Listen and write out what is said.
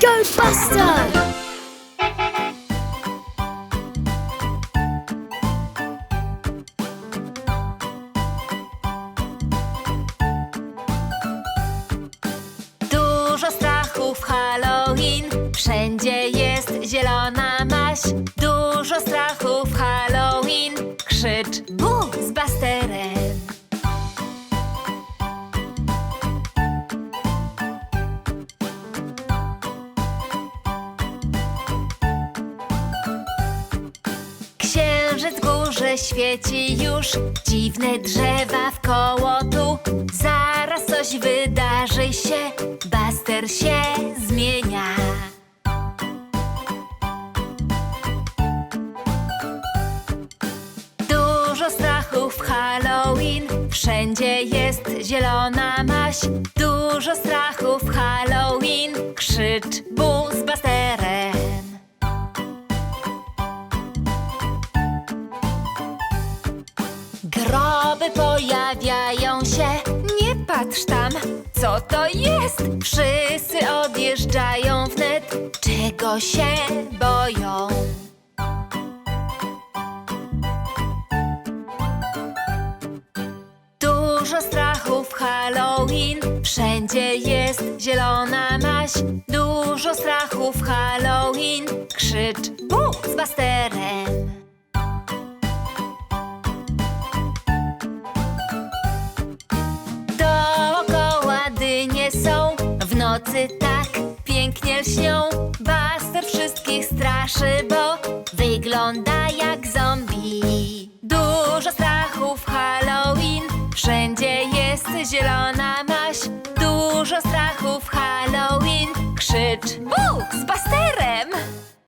Ghostbuster! Dużo strachu w Halloween, wszędzie jest zielona maś. Dużo strachu w Halloween, krzycz bu z Basterem. Świeci już, dziwne drzewa w koło tu. Zaraz coś wydarzy się, Buster się zmienia. Dużo strachu w Halloween, wszędzie jest zielona maś. Dużo strachu w Halloween, krzycz bu pojawiają się, nie patrz tam, co to jest? Wszyscy odjeżdżają wnet, czego się boją? Dużo strachu w Halloween, wszędzie jest zielona maś. Dużo strachu w Halloween, krzycz bu z Busterem. Nocy tak pięknie lśnią. Buster wszystkich straszy, bo wygląda jak zombie. Dużo strachu w Halloween, wszędzie jest zielona maś. Dużo strachu w Halloween, krzycz Busterem!